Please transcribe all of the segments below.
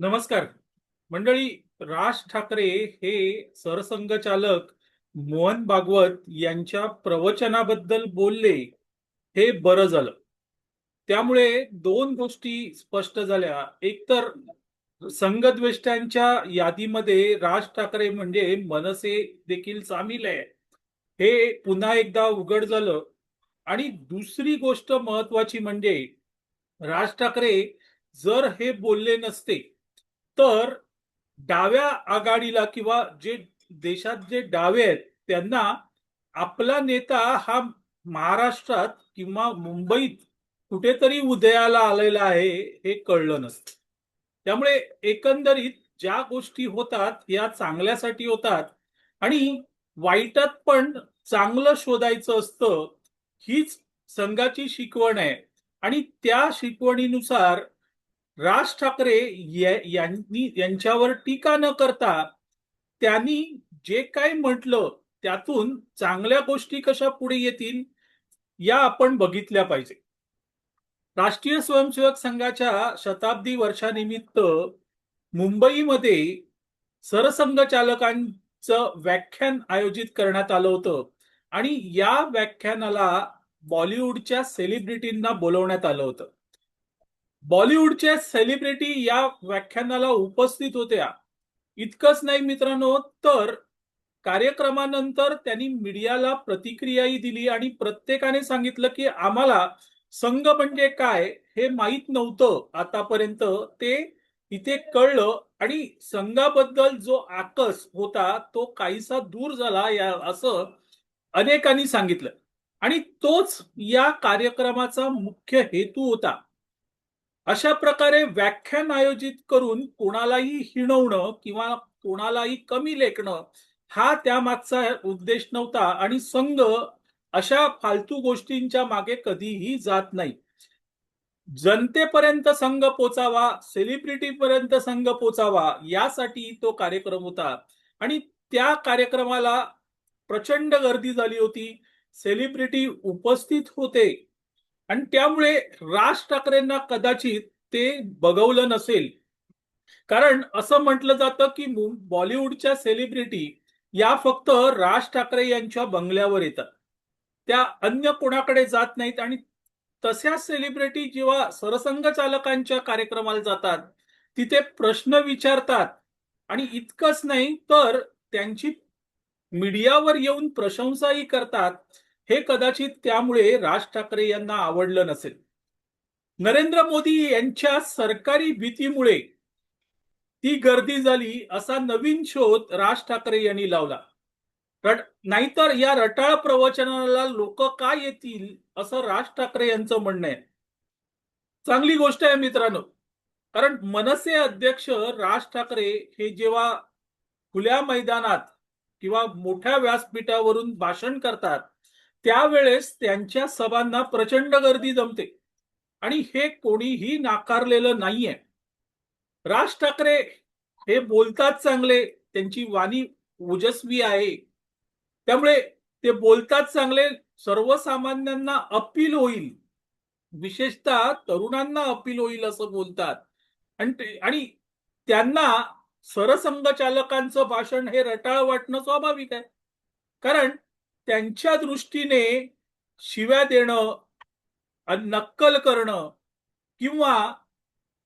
नमस्कार. मंडळी राज ठाकरे हे सरसंघचालक मोहन भागवत यांच्या प्रवचनाबद्दल बोलले हे बरं झालं. त्यामुळे दोन गोष्टी स्पष्ट झाल्या. एकतर संघद्वेष्ट्यांच्या यादीमध्ये राज ठाकरे म्हणजे मनसे देखील सामील आहे. हे पुन्हा एकदा उघड झालं. आणि दुसरी गोष्ट महत्वाची म्हणजे राज ठाकरे जर हे बोलले नसते तर डाव्या आघाडीला किंवा जे देशात जे डावे आहेत त्यांना आपला नेता हा महाराष्ट्रात किंवा मुंबईत कुठेतरी उदयाला आलेला आहे हे कळलं नसतं. त्यामुळे एकंदरीत ज्या गोष्टी होतात या चांगल्यासाठी होतात आणि वाईटात पण चांगलं शोधायचं असतं हीच संघाची शिकवण आहे. आणि त्या शिकवणीनुसार राज ठाकरे यांनी यांच्यावर टीका न करता त्यांनी जे काय म्हटलं त्यातून चांगल्या गोष्टी कशा पुढे येतील या आपण बघितल्या पाहिजे. राष्ट्रीय स्वयंसेवक संघाच्या शताब्दी वर्षानिमित्त मुंबईमध्ये सरसंघचालकांचं व्याख्यान आयोजित करण्यात आलं होतं आणि या व्याख्यानाला बॉलिवूडच्या सेलिब्रिटींना बोलवण्यात आलं होतं. बॉलिवूडच्या सेलिब्रिटी या व्याख्यानाला उपस्थित होत्या. इतकंच नाही मित्रांनो तर कार्यक्रमानंतर त्यांनी मीडियाला प्रतिक्रियाही दिली आणि प्रत्येकाने सांगितलं की आम्हाला संघ म्हणजे काय हे माहीत नव्हतं आतापर्यंत. ते इथे कळलं आणि संघाबद्दल जो आकस होता तो काहीसा दूर झाला या असं अनेकांनी सांगितलं. आणि तोच या कार्यक्रमाचा मुख्य हेतू होता. अशा प्रकारे व्याख्यान आयोजित करून कोणालाही हिणवणं किंवा कोणालाही कमी लेखणं हा त्यामागचा उद्देश नव्हता आणि संघ अशा फालतू गोष्टींच्या मागे कधीही जात नाही. जनतेपर्यंत संघ पोचावा सेलिब्रिटीपर्यंत संघ पोचावा यासाठी तो कार्यक्रम होता. आणि त्या कार्यक्रमाला प्रचंड गर्दी झाली होती. सेलिब्रिटी उपस्थित होते. आणि त्यामुळे राज ठाकरेंना कदाचित ते बघवलं नसेल. कारण असं म्हटलं जातं की बॉलिवूडच्या सेलिब्रिटी या फक्त राज ठाकरे यांच्या बंगल्यावर येतात. त्या अन्य कोणाकडे जात नाहीत आणि तशा सेलिब्रिटी जेव्हा सरसंघ चालकांच्या कार्यक्रमाला जातात तिथे प्रश्न विचारतात आणि इतकंच नाही तर त्यांची मीडियावर येऊन प्रशंसाही करतात हे कदाचित त्यामुळे राज ठाकरे यांना आवडलं नसेल. नरेंद्र मोदी यांच्या सरकारी भीतीमुळे ती गर्दी झाली असा नवीन शोध राज ठाकरे यांनी लावला. रट नाहीतर या रटाळ प्रवचनाला लोक का येतील असं राज ठाकरे यांचं म्हणणं आहे. चांगली गोष्ट आहे मित्रांनो कारण मनसे अध्यक्ष राज ठाकरे हे जेव्हा खुल्या मैदानात किंवा मोठ्या व्यासपीठावरून भाषण करतात त्यावेळेस त्यांच्या सभांना प्रचंड गर्दी जमते. आणि हे कोणीही नाकारलेलं नाहीये. राज ठाकरे हे बोलतात चांगले त्यांची वाणी ओजस्वी आहे. त्यामुळे ते बोलतात चांगले सर्वसामान्यांना अपील होईल. विशेषतः तरुणांना अपील होईल असं बोलतात. आणि आणि त्यांना सरसंघचालकांचं भाषण हे रटाळ वाटणं स्वाभाविक आहे. कारण त्यांच्या दृष्टीने शिव्या देणं आणि नक्कल करणं किंवा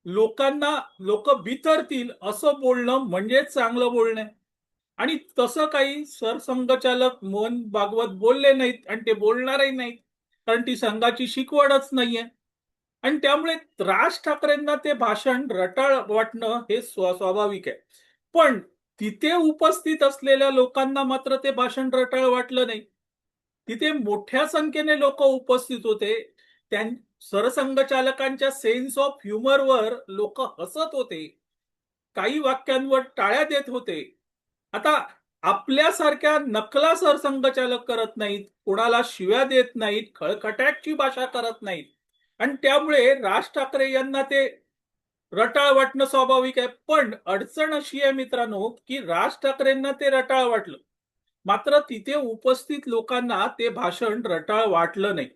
लोकांना लोक बितरतील असं बोलणं म्हणजेच चांगलं बोलणं आणि तसं काही सरसंघचालक मोहन भागवत बोलले नाहीत आणि ते बोलणारही नाहीत कारण ती संघाची शिकवणच नाहीये. आणि त्यामुळे राज ठाकरेंना ते भाषण रटाळ वाटणं हे स्वाभाविक आहे. पण तिथे उपस्थित असलेल्या लोकांना मात्र ते भाषण रटाळ वाटलं नाही. तिथे मोठ्या संख्येने लोक उपस्थित होते. त्यां सरसंघचालकांच्या सेन्स ऑफ ह्युमरवर लोक हसत होते. काही वाक्यांवर टाळ्या देत होते. आता आपल्यासारख्या नकला सरसंघचालक करत नाहीत कोणाला शिव्या देत नाहीत खळखट्याची भाषा करत नाहीत. आणि त्यामुळे राज ठाकरे यांना ते रटाळ वाटणं स्वाभाविक आहे. पण अडचण अशी आहे मित्रांनो की राज ठाकरेंना ते रटाळ वाटलं. मात्र तिथे उपस्थित लोकांना ते भाषण रटाळ वाटलं नाही.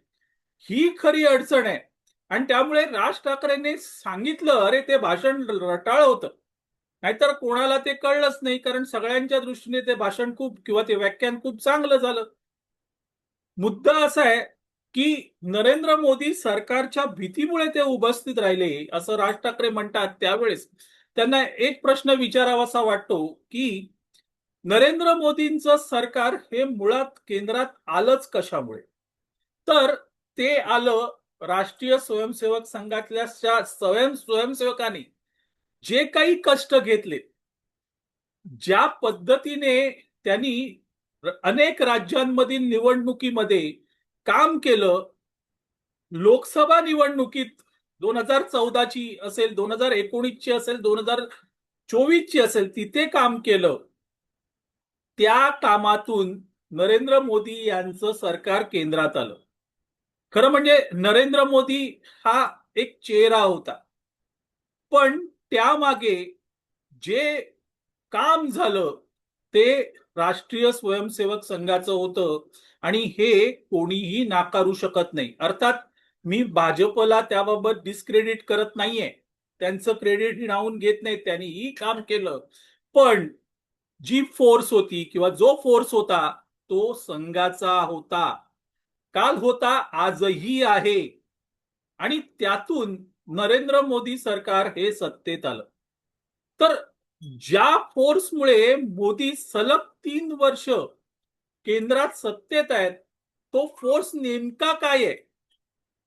ही खरी अडचण आहे. आणि त्यामुळे राज ठाकरेंनी सांगितलं अरे ते भाषण रटाळ होतं. नाहीतर कोणाला ते कळलंच नाही कारण सगळ्यांच्या दृष्टीने ते भाषण खूप किंवा ते व्याख्यान खूप चांगलं झालं. मुद्दा असा आहे की नरेंद्र मोदी सरकारच्या भीतीमुळे ते उपस्थित राहिले असं राज ठाकरे म्हणतात त्यावेळेस. त्यांना एक प्रश्न विचारावासा वाटतो की नरेंद्र मोदींचं सरकार हे मुळात केंद्रात आलंच कशामुळे? तर ते आलं राष्ट्रीय स्वयंसेवक संघातल्या स्वयं स्वयंसेवकांनी जे काही कष्ट घेतले ज्या पद्धतीने त्यांनी अनेक राज्यांमधील निवडणुकीमध्ये काम केलं लोकसभा निवडणुकीत दोन हजार चौदाची असेल दोन हजार एकोणीसची असेल दोन हजार चोवीसची असेल तिथे काम केलं. त्या कामातून नरेंद्र मोदी यांचं सरकार केंद्रात आलं. खरं म्हणजे नरेंद्र मोदी हा एक चेहरा होता. पण त्यामागे जे काम झालं ते राष्ट्रीय स्वयंसेवक संघाचं होतं आणि हे कोणीही नाकारू शकत नाही. अर्थात मी भाजपला त्याबाबत डिस्क्रेडिट करत नाहीये. त्यांचं क्रेडिट हिणावून घेत नाही. त्यांनीही काम केलं. पण जी फोर्स होती किंवा जो फोर्स होता तो संघाचा होता. काल होता आजही आहे. आणि त्यातून नरेंद्र मोदी सरकार हे सत्तेत आलं. तर ज्या फोर्समुळे मोदी सलग तीन वर्ष केंद्रात सत्तेत आहेत तो फोर्स नेमका काय आहे?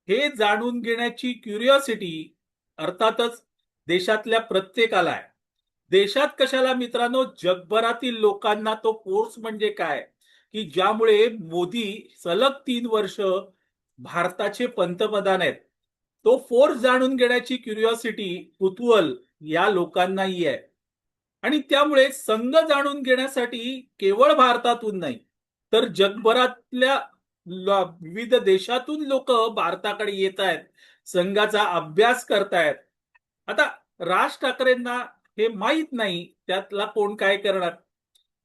हे जाणून घेण्याची क्युरिओसिटी अर्थातच देशातल्या प्रत्येकाला आहे. देशात कशाला मित्रांनो जगभरातील लोकांना तो फोर्स म्हणजे काय? की ज्यामुळे मोदी सलग तीन वर्ष भारताचे पंतप्रधान आहेत. तो फोर्स जाणून घेण्याची क्युरिओसिटी कुतूहल या लोकांनाही आहे. आणि त्यामुळे संघ जाणून घेण्यासाठी केवळ भारतातून नाही तर जगभरातल्या विविध देशातून लोक भारताकडे येत आहेत संघाचा अभ्यास करतायत आता राज ठाकरेंना हे माहीत नाही त्यातला कोण काय करणार?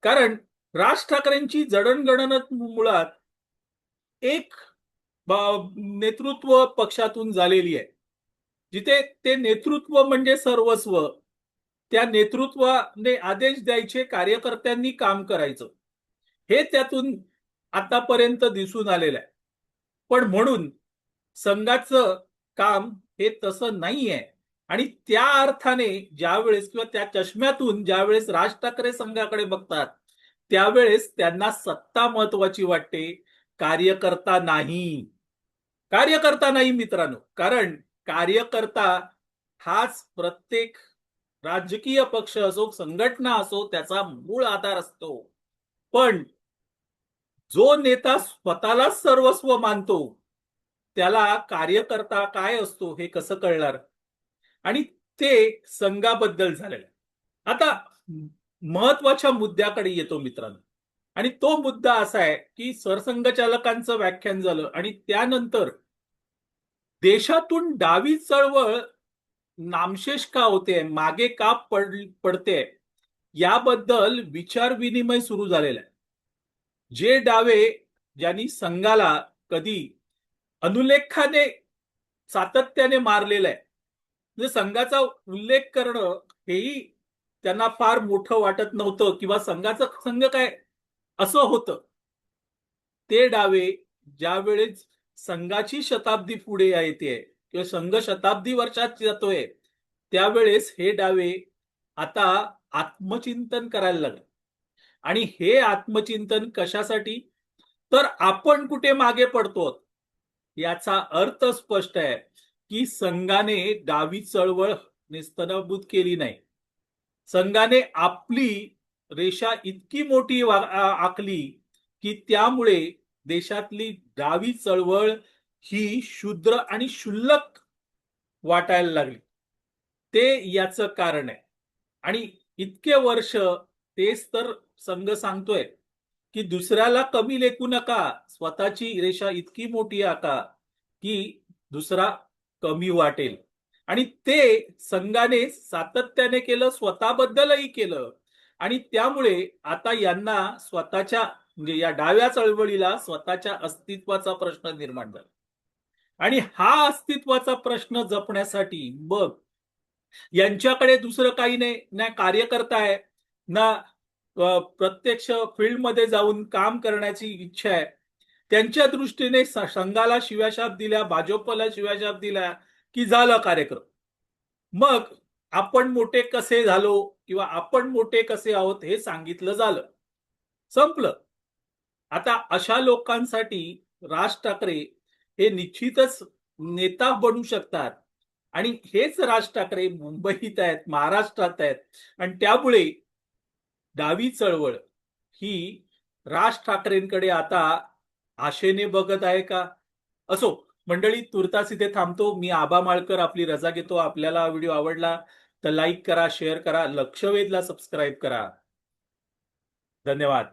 कारण राज ठाकरेंची जडणघडण मुळात एक नेतृत्व पक्षातून झालेली आहे. जिथे ते नेतृत्व म्हणजे सर्वस्व त्या नेतृत्वाने आदेश द्यायचे कार्यकर्त्यांनी काम करायचं. हे त्यातून आतापर्यंत दिसून आलेलं आहे. पण म्हणून संघाचं काम हे तसं नाहीये. आणि त्या अर्थाने ज्यावेळेस किंवा त्या चष्म्यातून ज्यावेळेस राज ठाकरे संघाकडे बघतात त्यावेळेस त्यांना सत्ता महत्वाची वाटते. कार्यकर्ता नाही. कार्यकर्ता नाही मित्रांनो. कारण कार्यकर्ता हाच प्रत्येक राजकीय पक्ष असो संघटना असो त्याचा मूळ आधार असतो. पण जो नेता स्वतःला सर्वस्व मानतो त्याला कार्यकर्ता काय असतो हे कसं कळणार? आणि ते संघाबद्दल झालेलं. आता महत्त्वाच्या मुद्द्याकडे येतो मित्रांनो. आणि तो मुद्दा असा आहे की सरसंघचालकांचं व्याख्यान झालं आणि त्यानंतर देशातून डावी चळवळ नामशेष का होते? मागे का पड पडते? याबद्दल विचार विनिमय सुरू झालेला आहे. जे डावे ज्यांनी संघाला कधी अनुलेखाने सातत्याने मारलेलं आहे. म्हणजे संघाचा उल्लेख करणं हेही त्यांना फार मोठं वाटत नव्हतं किंवा संघाचं संघ काय असं होतं. ते डावे ज्या वेळेस संघाची शताब्दी पुढे येते किंवा संघ शताब्दी वर्षात जातोय त्यावेळेस हे डावे आता आत्मचिंतन करायला लागले. आणि हे आत्मचिंतन कशासाठी? तर आपण कुठे मागे पडतो याचा अर्थ स्पष्ट आहे की संघाने डावी चळवळ निस्तनाभूत केली नाही. संघाने आपली रेषा इतकी मोठी आखली की त्यामुळे देशातली डावी चळवळ ही शूद्र आणि शुल्लक वाटायला लागली. ते याचं कारण आहे. आणि इतके वर्ष तेच तर संघ सांगतोय की दुसऱ्याला कमी लेखू नका. स्वतःची रेषा इतकी मोठी आका की दुसरा कमी वाटेल. आणि ते संघाने सातत्याने केलं स्वतःबद्दलही केलं. आणि त्यामुळे आता यांना स्वतःच्या म्हणजे या डाव्या चळवळीला स्वतःच्या अस्तित्वाचा प्रश्न निर्माण झाला. आणि हा अस्तित्वाचा प्रश्न जपण्यासाठी बघ यांच्याकडे दुसरं काही नाही ना कार्यकर्ता आहे ना प्रत्यक्ष फील्डमध्ये जाऊन काम करण्याची इच्छा आहे. त्यांच्या दृष्टीने संघाला शिव्याशाप दिल्या भाजपला शिव्याशाप दिला की झालं कार्यक्रम. मग आपण मोठे कसे झालो किंवा आपण मोठे कसे आहोत हे सांगितलं झालं. संपलं. आता अशा लोकांसाठी राज ठाकरे हे निश्चितच नेता बनू शकतात. आणि हेच राज ठाकरे मुंबईत आहेत महाराष्ट्रात आहेत. आणि त्यामुळे डावी चळवळ ही राज ठाकरेंकडे आता आशेने बघत आहे का? असो मंडळी तुर्तास इथे थांबतो. मी आबा माळकर आपली रजा घेतो. आपल्याला हा व्हिडिओ आवडला तर लाईक करा शेअर करा लक्षवेधला सबस्क्राईब करा. धन्यवाद.